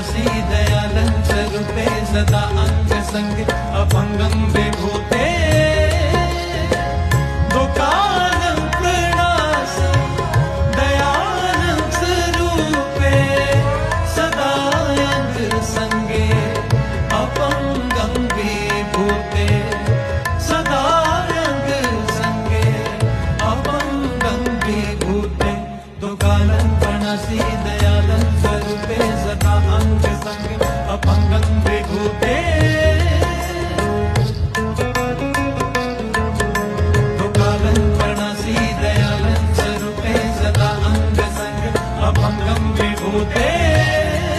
हसी दयालन स्वरूपे सदा अंग संग अपंगम विभूते दुकान प्रणासं, दयालं स्वरूपे, सदा अंग संगे अपंगम विभूते सदा अंग संगे अभंगम विभूते दुकानं प्रणसी, दयालं पे सदा अंग संग अपंगन पे घूमे तो दयालन स्वरूपे सदा अंग संग अपंगम पे